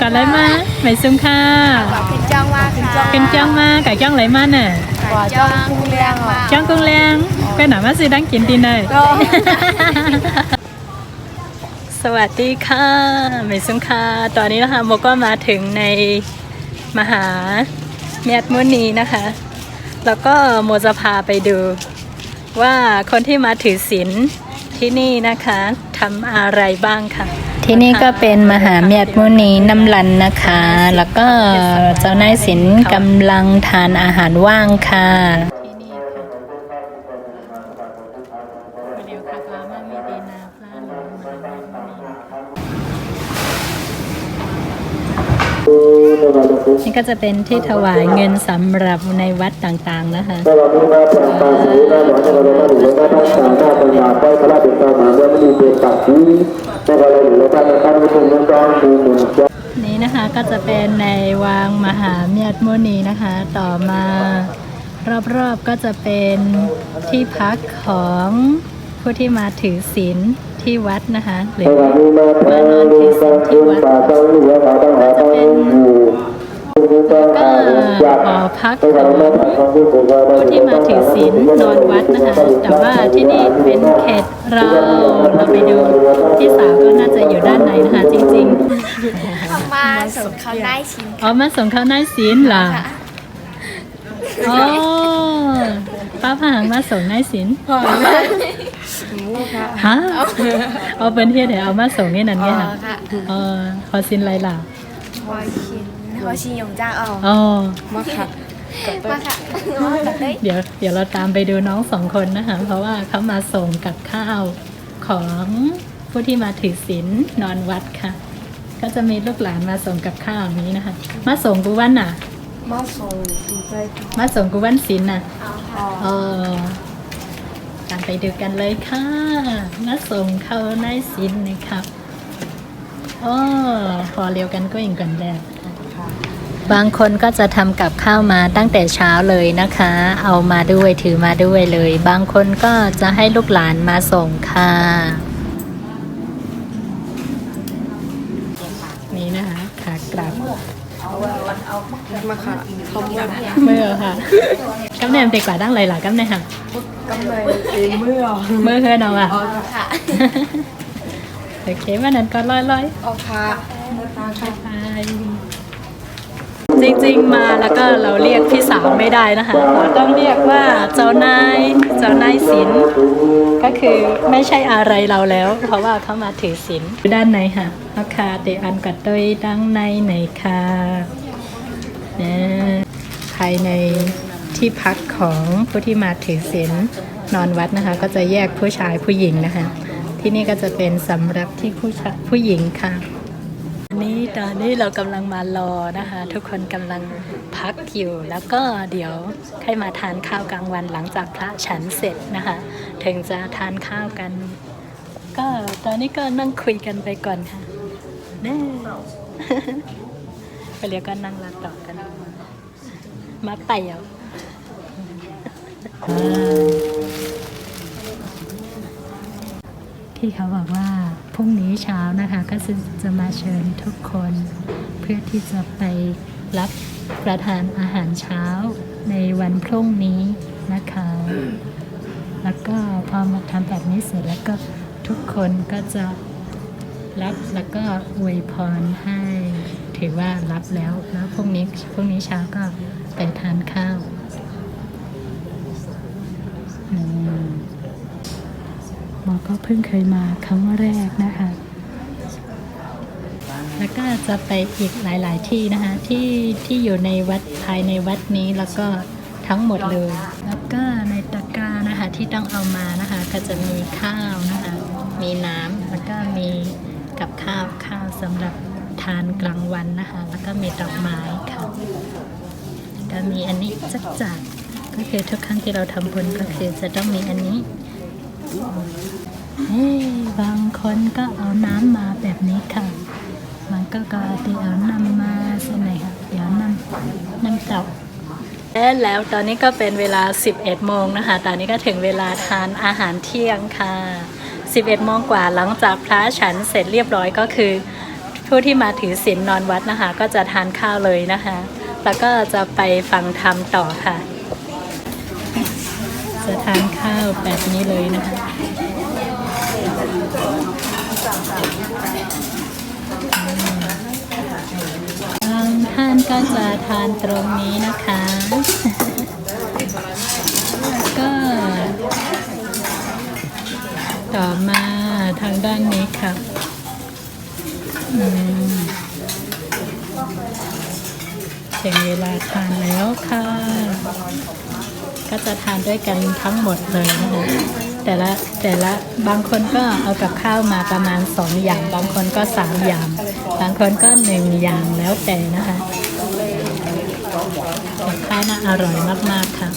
ก่อนไรมาไม่ซุ้มค่ะเป็นจ้องว่าค่ะเป็นจ้องมากับจ้องไรมาน่ะจ้องกุ้งเลี้ยงมาจ้องกุ้งเลี้ยงเป็นหนามาซื้อดังกินตีเลยสวัสดีค่ะไม่ซุ้มค่ะตอนนี้นะคะโมก็มาถึงในมหาเมียดมุนีนะคะ แล้วก็โมจะพาไปดูว่าคนที่มาถือศีลที่นี่นะคะทำอะไรบ้างค่ะ ที่นี่ก็เป็นมหาเมียดมุนีน้ำลันนะคะ แล้วก็เจ้านายศิลกำลังทานอาหารว่างค่ะที่นี่ค่ะ นี่ก็จะเป็นที่ถวายเงินสำหรับในวัดต่างๆนะคะนี่นะคะก็จะเป็นในวางมหาเมียดมุนีนะคะ ต่อมารอบๆก็จะเป็นที่พักของผู้ที่มาถือศีลที่วัดนะคะหรือมานอนถือศีลที่วัดจะเป็น อยู่คุณตาอาญาหอพักสวัสขดีองมาพระผู้สูงวัยผู้ที่มาถือศีลนอนวัดนะคะ แต่ว่าที่นี่เป็นเขตเราเราไปดูที่สาวก็น่าจะอยู่ด้านในนะคะจริงมาส่งเขาได้ชิ้นๆอ๋อมาส่งเข้าในศีลเหรออ๋อป้าผางมาส่งในศีลฮะเอาเป็นเทียเดี๋ยวเอามาส่งให้นั่นไงค่ะค่ะเออขอสินไรล่ะหัวชิ้น หัวชิ้นหยงจ้างออกอ๋อมาค่ะมาค่ะมากับได้เดี๋ยวเดี๋ยวเราตามไปดูน้องสองคนนะคะ เพราะว่าเขามาส่งกับข้าวของผู้ที่มาถือศีลนอนวัดค่ะ ก็จะมีลูกหลานมาส่งกับข้าวอย่างนี้นะคะ มาส่งกูวันน่ะ มาส่งใจมาส่งกูวันศีลน่ะเอาค่ะเออตามไปดูกันเลยค่ะ มาส่งเข้าในศีลนะครับโอ้พอเร็วกัน บางคนก็จะทำกับข้าวมาตั้งแต่เช้าเลยนะคะ เอามาด้วยถือมาด้วยเลย บางคนก็จะให้ลูกหลานมาส่งค่ะ นี่นะคะขากลับมาค่ะขอบคุณเมื่อค่ะกำแนมเด็กกว่าตั้งไรล่ะกำแนมกำเลยเองเมื่อเมื่อเฮือนเอาอะค่ะโอเควันนั้นก็ร้อยร้อยเอาค่ะ จริงๆมาแล้วก็เราเรียกพี่สาวไม่ได้นะคะเราต้องเรียกว่าเจ้านายเจ้านายศิลก็คือไม่ใช่อะไรเราแล้ว เพราะว่าเขามาถือศีลด้านในค่ะราคาเตอันกัดตยดังในไหนค่ะเนี่ยภายในที่พักของผู้ที่มาถือศีลนอนวัดนะคะ ก็จะแยกผู้ชายผู้หญิงนะคะ ที่นี่ก็จะเป็นสำหรับที่ผู้ชายผู้หญิงค่ะ นี้ตอนนี้เรากำลังมารอนะคะ ทุกคนกำลังพักอยู่ แล้วก็เดี๋ยวให้มาทานข้าวกลางวันหลังจากพระฉันเสร็จนะคะ ถึงจะทานข้าวกัน ก็ตอนนี้ก็นั่งคุยกันไปก่อนค่ะเน่ไปเรียกก็นั่งรับต่อกัน มาไปเอาที่เขาบอกว่า รุ่งนี้เช้านะคะก็จะมาเชิญทุกคนเพื่อที่จะไปรับประทานอาหารเช้าในวันพรุ่งนี้นะคะ แล้วก็พอมาทำแบบนี้เสร็จแล้วก็ทุกคนก็จะรับแล้วก็อวยพรให้ถือว่ารับแล้วแล้วพรุ่งนี้พรุ่งนี้เช้าก็ไปทานข้าวอืม หมอก็เพิ่งเคยมาครั้งแรกนะคะ แล้วก็จะไปอีกหลาย ๆ ที่นะคะ ที่ที่อยู่ในวัดภายในวัดนี้แล้วก็ทั้งหมดเลย แล้วก็ในตะกร้านะคะที่ต้องเอามานะคะ ก็จะมีข้าวนะคะ มีน้ำแล้วก็มีกับข้าวข้าวสำหรับทานกลางวันนะคะ แล้วก็มีดอกไม้ค่ะก็มีอันนี้จักจัดก็คือทุกครั้งที่เราทำบุญก็คือจะต้องมีอันนี้ เฮ้บางคนก็เอาน้ำมาแบบนี้ค่ะ มันก็ก็ที่เอาน้ำมาใช่ไหมคะเดี๋ยวน้ำน้ำเต้าแล้วตอนนี้ก็เป็นเวลา 11 โมงนะคะ ตอนนี้ก็ถึงเวลาทานอาหารเที่ยงค่ะ 11 โมงกว่าหลังจากพระฉันเสร็จเรียบร้อยก็คือ ผู้ที่มาถือศีลนอนวัดนะคะ ก็จะทานข้าวเลยนะคะ แล้วก็จะไปฟังธรรมต่อค่ะ จะทานข้าวแบบนี้เลยนะคะบางท่านก็จะทานตรงนี้นะคะ ก็ ต่อมาทางด้านนี้ค่ะถึงเวลาทานแล้วค่ะ ก็จะทานด้วยกันทั้งหมดเลยนะคะแต่ละแต่ละบางคนก็เอากับข้าวมาประมาณสองอย่าง บางคนก็สามอย่าง บางคนก็หนึ่งอย่างแล้วแต่นะคะกับข้าวน่าอร่อยมาก ๆ ค่ะ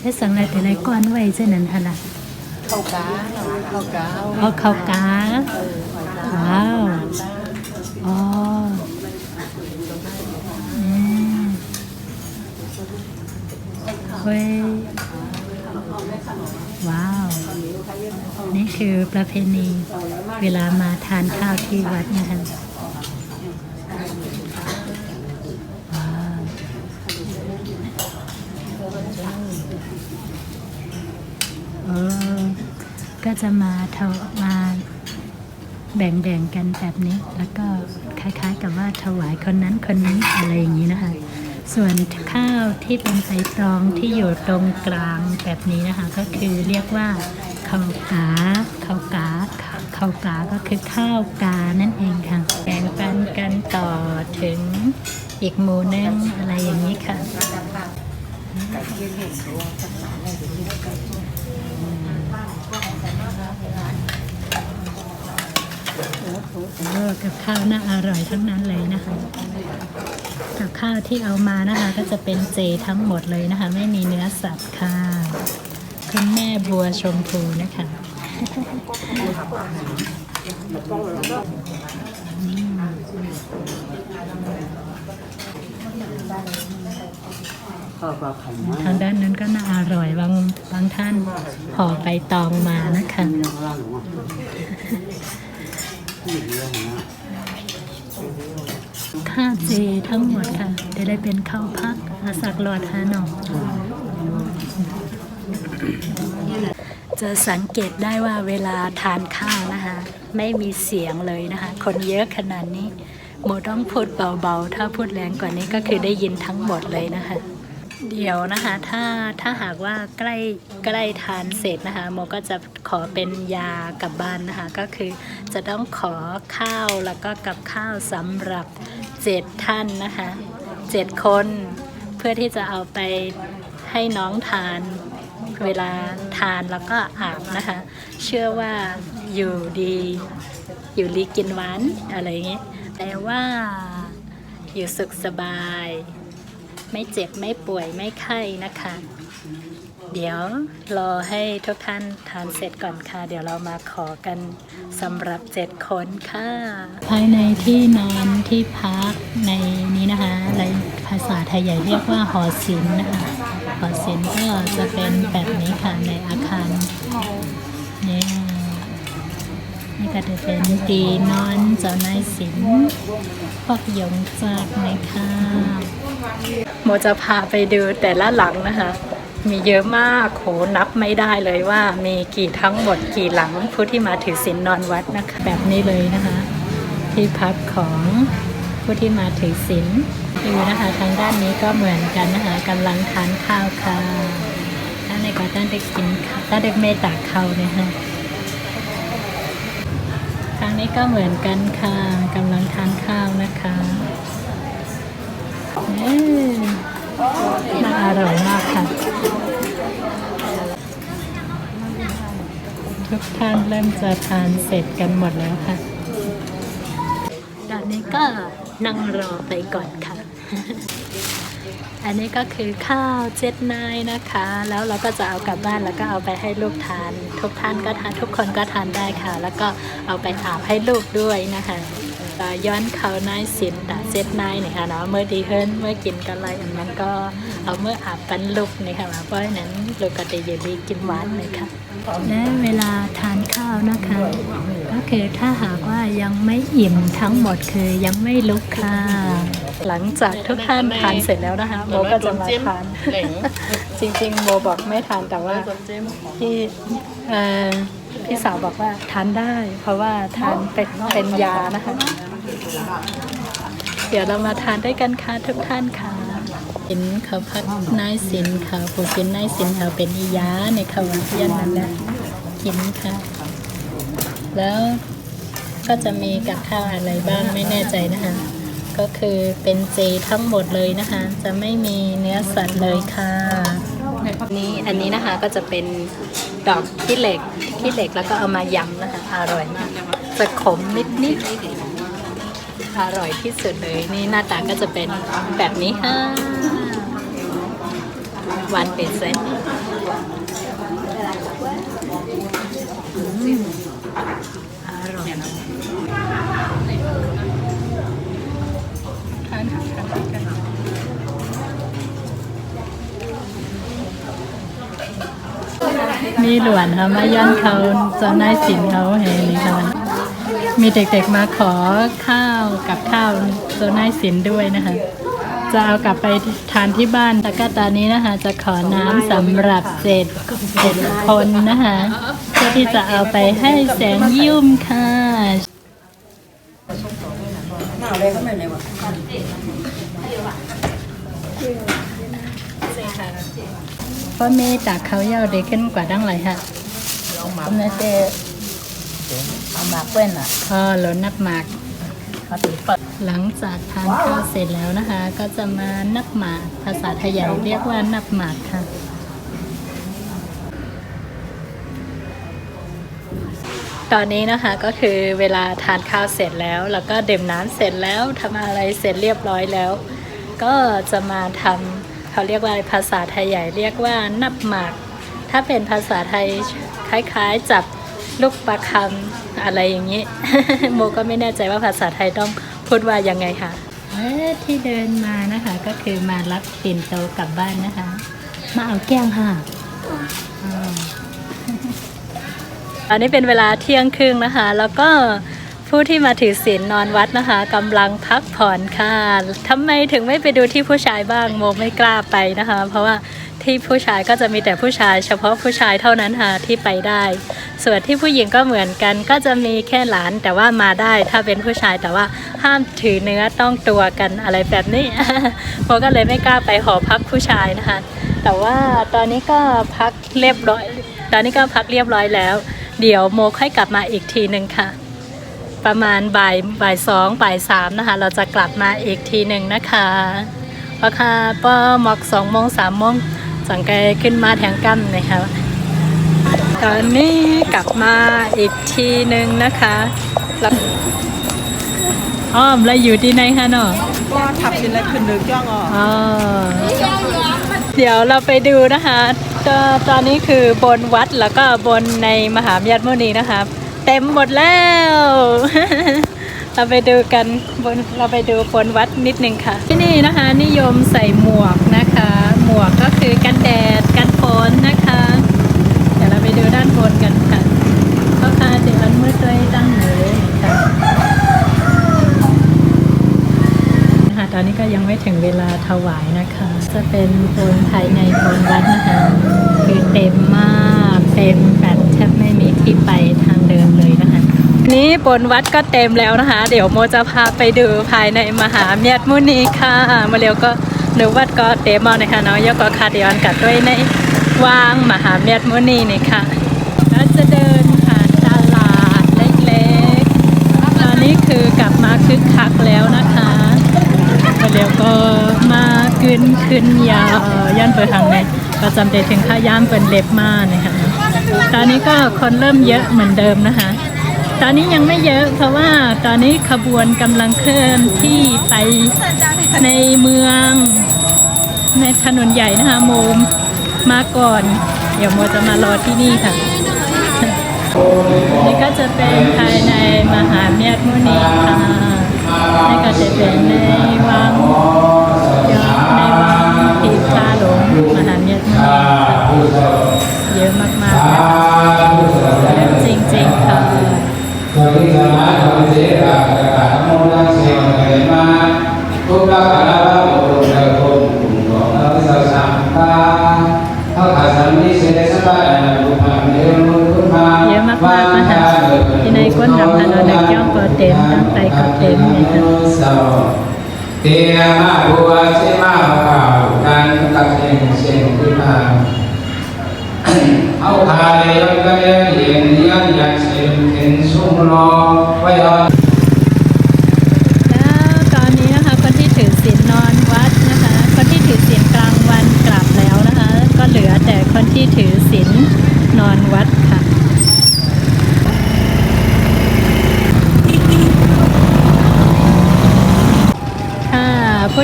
ให้สั่งอะไรแต่ไรก้อนไว้เช่นนั้นฮะล่ะข้าวกาข้าวกาเอาข้าวกาว้าว อ๋ออืม เว้ยว้าว นี่คือประเพณีเวลามาทานข้าวที่วัดนะคะเออก็จะมาเทามาแบ่งๆกันแบบนี้ แล้วก็คล้ายๆกับว่าถวายคนนั้นคนนี้อะไรอย่างนี้นะคะ ส่วนข้าวที่เป็นใบตองที่อยู่ตรงกลางแบบนี้นะคะ ก็คือเรียกว่าข้าวกาข้าวกาข้าวกาก็คือข้าวกานั่นเองค่ะแบ่งปันกันต่อถึงอีกหมู่นึงอะไรอย่างนี้ค่ะ โอ้กับข้าวน่าอร่อยทั้งนั้นเลยนะคะ กับข้าวที่เอามานะคะ ก็จะเป็นเจทั้งหมดเลยนะคะ ไม่มีเนื้อสัตว์ค่ะคุณแม่บัวชมพูนะคะข้าวปลาไข่ทางด้านนั้นก็น่าอร่อยบางบางท่านห่อใบตองมานะคะ ข้างล่างหรือว่าที่เรื่องนะข้าวเจทั้งหมดค่ะจะได้เป็นข้าวพักอาสักหลอดฮานองจะสังเกตได้ว่าเวลาทานข้าวนะคะ ไม่มีเสียงเลยนะคะ คนเยอะขนาดนี้ โมต้องพูดเบาๆ ถ้าพูดแรงกว่านี้ก็คือได้ยินทั้งหมดเลยนะคะ เดี๋ยวนะคะ ถ้าถ้าหากว่าใกล้ใกล้ทานเสร็จนะคะโมก็จะขอเป็นยากลับบ้านนะคะ ก็คือจะต้องขอข้าวแล้วก็กับข้าวสำหรับเจ็ดท่านนะคะเจ็ดคนเพื่อที่จะเอาไปให้น้องทานเวลาทานแล้วก็อาบนะคะ เชื่อว่าอยู่ดี อยู่ดีกินหวานอะไรอย่างเงี้ยแต่ว่าอยู่สุขสบาย ไม่เจ็บไม่ป่วยไม่ไข้นะคะ เดี๋ยวรอให้ทุกท่านทานเสร็จก่อนค่ะ เดี๋ยวเรามาขอกันสำหรับเจ็ดคนค่ะ ภายในที่นอนที่พักในนี้นะคะในภาษาไทยใหญ่เรียกว่าหอศิลป์นะคะหอศิลป์ก็จะเป็นแบบนี้ค่ะในอาคารเนี่ยนี่ก็จะเป็นตีนอนเจ้านายศิลป์พวกยงจากนะคะ โมจะพาไปดูแต่ละหลังนะคะ มีเยอะมากโหนับไม่ได้เลยว่า มีกี่ทั้งหมดกี่หลังผู้ที่มาถือศีลนอนวัดนะคะ แบบนี้เลยนะคะ ที่พักของผู้ที่มาถือศีลดูนะคะทางด้านนี้ก็เหมือนกันนะคะกำลังทานข้าวค่ะด้านในก็ด้านเด็กกินข้าวด้านเด็กเมตตาเขาเนี่ยค่ะทางนี้ก็เหมือนกันค่ะกำลังทานข้าวนะคะ น่าอร่อยมากค่ะ ทุกท่านเริ่มจะทานเสร็จกันหมดแล้วค่ะ ตอนนี้ก็นั่งรอไปก่อนค่ะ อันนี้ก็คือข้าวเจ็ดนายนะคะ แล้วเราก็จะเอากลับบ้านแล้วก็เอาไปให้ลูกทาน ทุกท่านก็ทานทุกคนก็ทานได้ค่ะ แล้วก็เอาไปอาบให้ลูกด้วยนะคะตา ย้อนเขานายสินตาเจ็ดนายนี่ค่ะเนาะเมื่อดีเฮิรนเมื่อกินกันไรอันนั้นก็เอาเมื่ออาบปันลุกนี่ค่ะเพราะฉะนั้นลูกก็จะอย่าดีกินหวานเลยค่ะและเวลาทานข้าวนะคะก็คือถ้าหากว่ายังไม่อิ่มทั้งหมดคือยังไม่ลุกค่ะ หลังจากทุกท่านทานเสร็จแล้วนะคะโมก็จะมาทานเหล่งจริงๆโมบอกไม่ทานแต่ว่าจนเจมของ พี่สาวบอกว่าทานได้ เพราะว่าทานเป็นเป็นยานะคะ เดี๋ยวเรามาทานด้วยกันค่ะทุกท่านค่ะสินเขาพักนายสินเขาผู้สินนายสินเขาเป็นอียาในเขายันนั้นแหละกินค่ะ แล้วก็จะมีกับข้าวอะไรบ้างไม่แน่ใจนะคะ ก็คือเป็นเจทั้งหมดเลยนะคะ จะไม่มีเนื้อสัตว์เลยค่ะนี่อันนี้นะคะก็จะเป็นดอกขี้เหล็ก ขี้เหล็กแล้วก็เอามายำนะคะ อร่อยมากจะขมนิดนิดอร่อยที่สุดเลย นี่หน้าตาก็จะเป็นแบบนี้ค่ะหวานเป็นเซนอืมอร่อยทานค่ะทานกัน มีหลวนค่ะมาย้อนเขาเจ้านายสินเขาเฮนี่ค่ะ มีเด็กๆมาขอข้าวกับข้าวเจ้านายสินด้วยนะคะ จะเอากลับไปทานที่บ้านตะกร้าตานี้นะคะ จะขอน้ำสำหรับเจ็ดเจ็ดคนนะคะ เพื่อที่จะเอาไปให้แสงยุ่มค่ะ หนาวเลยก็ไม่ไหนวะ เพราะมีจากเขาเยาวเด็กขึ้นกว่าดั้งไหลค่ะผมเนี่ยเจเอามาเปิ้นอะพอหล้นนับหมากเขาถือเปิดหลังจากทานข้าวเสร็จแล้วนะคะ ก็จะมานับหมากภาษาไทยใหญ่เรียกว่านับหมากค่ะตอนนี้นะคะก็คือเวลาทานข้าวเสร็จแล้ว แล้วก็ดื่มน้ำเสร็จแล้วทำอะไรเสร็จเรียบร้อยแล้ว ก็จะมาทำ เขาเรียกว่าภาษาไทยใหญ่เรียกว่านับหมาก ถ้าเป็นภาษาไทยคล้ายๆจับลูกประคำอะไรอย่างนี้ โมก็ไม่แน่ใจว่าภาษาไทยต้องพูดว่ายังไงค่ะเอ้อที่เดินมานะคะก็คือมารับปิ่นโตกลับบ้านนะคะ มาเอาแก้งค่ะอ่าตอนนี้เป็นเวลาเที่ยงครึ่งนะคะ แล้วก็ ผู้ที่มาถือศีลนอนวัดนะคะกำลังพักผ่อนค่ะทำไมถึงไม่ไปดูที่ผู้ชายบ้างโมไม่กล้าไปนะคะ เพราะว่าที่ผู้ชายก็จะมีแต่ผู้ชาย เฉพาะผู้ชายเท่านั้นค่ะที่ไปได้ ส่วนที่ผู้หญิงก็เหมือนกัน ก็จะมีแค่หลานแต่ว่ามาได้ถ้าเป็นผู้ชายแต่ว่าห้ามถือเนื้อต้องตัวกันอะไรแบบนี้โมก็เลยไม่กล้าไปหอพักผู้ชายนะคะ แต่ว่าตอนนี้ก็พักเรียบร้อย ตอนนี้ก็พักเรียบร้อยแล้ว เดี๋ยวโมค่อยกลับมาอีกทีหนึ่งค่ะ ประมาณบ่ายบ่ายสองบ่ายสามนะคะ เราจะกลับมาอีกทีหนึ่งนะคะราคาป้อหมอกสองโมงสามโมงสังเกตขึ้นมาแทงกั้มนะคะตอนนี้กลับมาอีกทีหนึ่งนะคะแล้วอ้อมแล้วอยู่ที่ไหนคะเนาะก็ทับชิ้นเล็กขึ้นดึกย่องอะอ๋อเดี๋ยวเราไปดูนะคะตอตอนนี้คือบนวัดแล้วก็บนในมหาวิทยาลัยมุนีนะคะ เต็มหมดแล้ว เราไปดูกันบนเราไปดูบนวัดนิดนึงค่ะ ที่นี่นะคะนิยมใส่หมวกนะคะ หมวกก็คือกันแดดกันฝนนะคะ เดี๋ยวเราไปดูด้านบนกันค่ะก็ค่ะเดี๋ยวอันมืดด้วยตั้งเหนือค่ะนะคะตอนนี้ก็ยังไม่ถึงเวลาถวายนะคะ จะเป็นโซนภายในโซนวัดนะคะ คือเต็มมากเต็มแบบแทบไม่มีที่ไป เดินเลยนะคะ นี้บนวัดก็เต็มแล้วนะคะ เดี๋ยวโมจะพาไปดูภายในมหาเมียดมุนีค่ะมาเร็วก็หนูวัดก็เต็มมากนะคะเนาะยกก็คาเดียนกับด้วยในว่างมหาเมียดมุนีนี่ค่ะแล้วจะเดินผ่านตลาดเล็กๆ ตอนนี้คือกลับมาคึกคักแล้วนะคะเดี๋ยวก็มาขึ้นขึ้นยาวย่านเปิดทางในก็จำเป็นถึงข้าย่ามเป็นเล็บมากนะคะ ตอนนี้ก็คนเริ่มเยอะเหมือนเดิมนะคะ ตอนนี้ยังไม่เยอะเพราะว่าตอนนี้ขบวนกำลังเคลื่อนที่ไปในเมือง ในถนนใหญ่นะคะโมมมาก่อน เดี๋ยวโมจะมารอที่นี่ค่ะ นี่ก็จะเป็นภายในมหาเมียดมุนีค่ะนี่ก็จะเป็นในวังในวังปีพาหลงมหาเมียดมุนีค่ะ อะมากๆนะคะเยอะจริงๆค่ะสวัสดีสมาธิเสกาประกาศโมนัสเสียงเลยมาทุกข์ละละโอเดคงของเราสังสังตาเขาขาสันนิเสสสบายบุพเพเนรุพุทธาเยอะมากๆนะคะที่ในก้นดำถนนเด็กย่อมเปิดเต็มตั้งใจก็เต็มเนี่ยค่ะเตียมาบัวเชมาข่าวกันกับเสียงเสียงขึ้นมา ที่ถือศีลนอนวัดนะคะ คนที่ถือศีลกลางวันกลับแล้วนะคะ ก็เหลือแต่คนที่ถือศีลนอนวัดค่ะ ค่ะ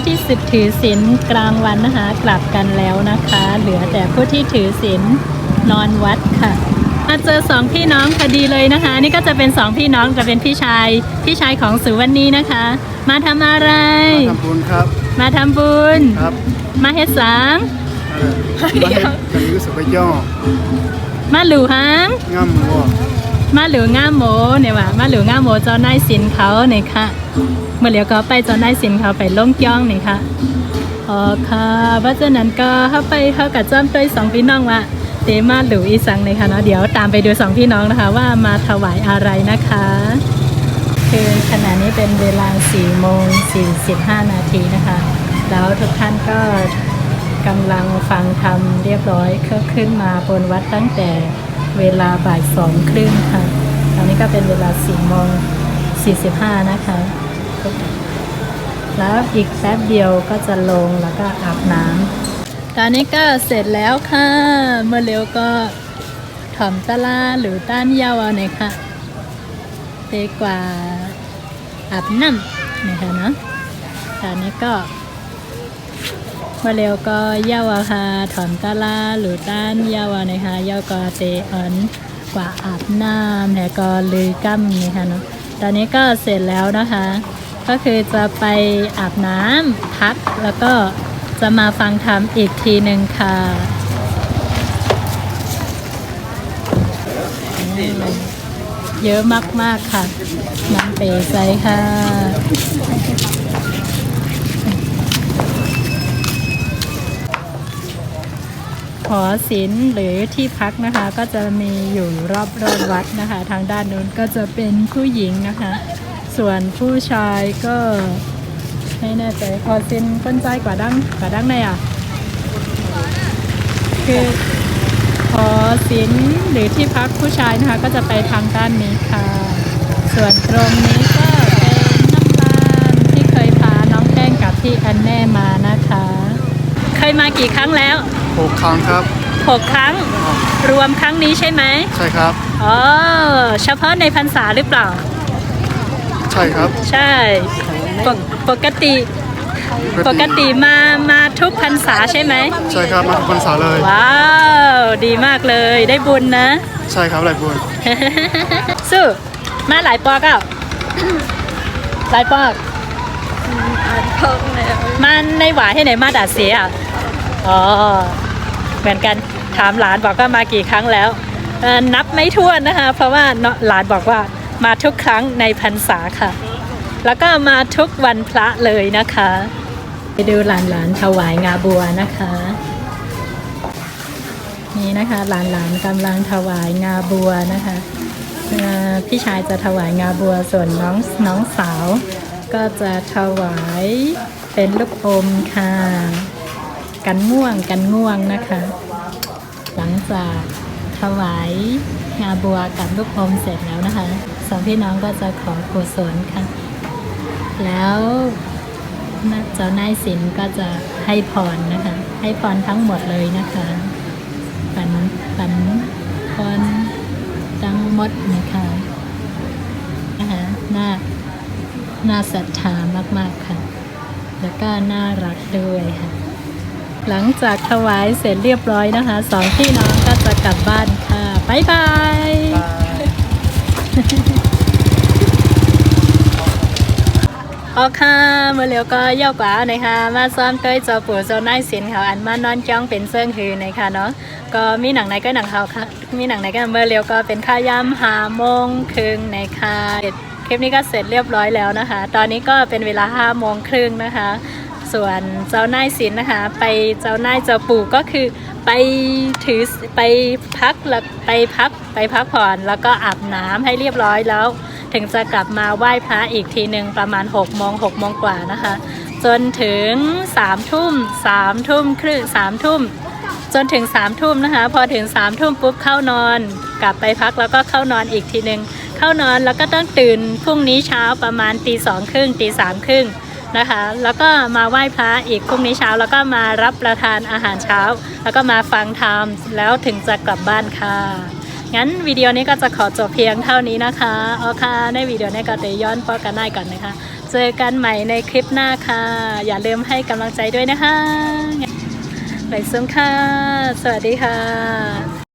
ผู้ที่สิบถือศีลกลางวันนะคะ กลับกันแล้วนะคะ เหลือแต่ผู้ที่ถือศีลนอนวัดค่ะมาเจอสองพี่น้องพอดีเลยนะคะ นี่ก็จะเป็นสองพี่น้องจะเป็นพี่ชายพี่ชายของสุวรรณีนะคะ มาทำอะไรทำบุญครับ มาทำบุญครับ มาเฮ็ดสังเออมาให้กันรู้สึกว่าย่อมาหลูหังง่ำวัวมาหลูง่ามโมเนี่ยว่ามาหลูง่ามโมเจ้านายสินเขาเนี่ยค่ะ เมื่อเลียวก็ไปจ้านายสินเขาไปล่มจ้องเนี่ยค่ะอ๋อค่ะเพราะฉะนั้นก็เข้าไปเข้ากับจ้อมต้วยสองพี่น้องว่าเตมาหลูอีสังเลยค่ะเนาะเดี๋ยวตามไปดูสองพี่น้องนะคะ ว่ามาถวายอะไรนะคะคือขณะนี้เป็นเวลา4โมง45 นาทีนะคะ แล้วทุกท่านก็กำลังฟังธรรมเรียบร้อยก็ขึ้นมาบนวัดตั้งแต่เวลาบ่ายสองครึ่งค่ะ ตอนนี้ก็เป็นเวลา4โมง45 นะคะ แล้วอีกแป๊บเดียวก็จะลงแล้วก็อาบน้ำตอนนี้ก็เสร็จแล้วค่ะ เมื่อเร็วก็ถ่อมตะลาหรือต้านยาวเอาหน่อยค่ะดีกว่าอาบน้ำนะคะเนาะตอนนี้ก็มาเร็วก็เยาวาคาถอนตาลาหรือต้านเยาวานะคะเย่าก็เตอ่อนกว่าอาบน้ำแล้วก็ลือกั้มนะคะเนาะตอนนี้ก็เสร็จแล้วนะคะ ก็คือจะไปอาบน้ำพักแล้วก็จะมาฟังธรรมอีกทีหนึ่งค่ะเยอะมาก ๆ ค่ะ น้ำเปใสค่ะ หอศิลป์หรือที่พักนะคะ ก็จะมีอยู่รอบรอบวัดนะคะ ทางด้านนู้นก็จะเป็นผู้หญิงนะคะ ส่วนผู้ชายก็ไม่แน่ใจหอศิลป์ก้นใจกว่าดั้งกว่าดั้งในอะ คือหอศิลป์หรือที่พักผู้ชายนะคะ ก็จะไปทางด้านนี้ค่ะ ส่วนตรงนี้ก็เป็นน้ำตาลที่เคยพาน้องแป้งกับพี่อันแน่มานะคะ เคยมากี่ครั้งแล้วหกครั้งครับหกครั้ง รวมครั้งนี้ใช่ไหมใช่ครับอ๋อเฉพาะในพรรษาหรือเปล่าใช่ครับ ใช่ปกปกติปกติมามาทุกพรรษาใช่ไหมใช่ครับมาทุกพรรษาเลย ว้าว ดีมากเลยได้บุญนะ ใช่ครับหลายบุญ สู้มาหลายปอกอะหลายปอกมันในหวายให้ไหนมาดัดเสียอะอ๋อเหมือนกันถามหลานบอกว่ามากี่ครั้งแล้วเอ่อนับไม่ถ้วนนะคะ เพราะว่าเนาะหลานบอกว่า มาทุกครั้งในพรรษาค่ะ แล้วก็มาทุกวันพระเลยนะคะ ไปดูหลานๆถวายงาบัวนะคะ นี่นะคะหลานๆกำลังถวายงาบัวนะคะพี่ชายจะถวายงาบัวส่วนน้องน้องสาว ก็จะถวายเป็นลูกอมค่ะ กันง่วงกันง่วงนะคะ หลังจากถวายงาบัวกับลูกอมเสร็จแล้วนะคะ สองพี่น้องก็จะขอกุศลค่ะ แล้วเจ้านายศิลก็จะให้พรนะคะ ให้พรทั้งหมดเลยนะคะปันปันพรทั้งหมดนะคะนะคะน่าน่าศรัทธามากๆค่ะ แล้วก็น่ารักด้วยค่ะ หลังจากถวายเสร็จเรียบร้อยนะคะ สองพี่น้องก็จะกลับบ้านค่ะ บ๊ายบาย ออค่ะเมื่อเร็วก็เย่ากว่านะคะมาซ้อมเต้ยเจ้าปู่เจ้านายสินเขาอันมานอนจ้องเป็นเซิงฮือนะคะเนาะก็มีหนังไหนก็หนังเขาค่ะมีหนังไหนก็เมื่อเร็วก็เป็นค่ายำหาโมงครึ่งนะคะคลิปนี้ก็เสร็จเรียบร้อยแล้วนะคะ ตอนนี้ก็เป็นเวลาห้าโมงครึ่งนะคะ ส่วนเจ้านายสินนะคะ ไปเจ้านายเจ้าปู่ก็คือไปถือไปพักล้วไปพักไปพักผ่อนแล้วก็อาบน้ำให้เรียบร้อยแล้ว ถึงจะกลับมาไหว้พระอีกทีหนึ่งประมาณ6โมง6โมงกว่านะคะ จนถึง3ทุ่ม3ทุ่มครึ่ง3ทุ่มจนถึง3ามทุ่มนะคะ พอถึง3ามทุ่มปุ๊บเข้านอน กลับไปพักแล้วก็เข้านอนอีกทีหนึ่งเข้านอนแล้วก็ต้องตื่นพรุ่งนี้เช้าประมาณตีสองครึ่งตีสามครึ่งนะคะ แล้วก็มาไหว้พระอีกพรุ่งนี้เช้าแล้วก็มารับประทานอาหารเช้า แล้วก็มาฟังธรรมแล้วถึงจะกลับบ้านค่ะ งั้นวิดีโอนี้ก็จะขอจบเพียงเท่านี้นะคะเอาค่ะในวิดีโอนี้ก็เดย้อนปอกันได้ก่อนนะคะ เจอกันใหม่ในคลิปหน้าค่ะ อย่าลืมให้กำลังใจด้วยนะคะไปซุ้มค่ะ สวัสดีค่ะ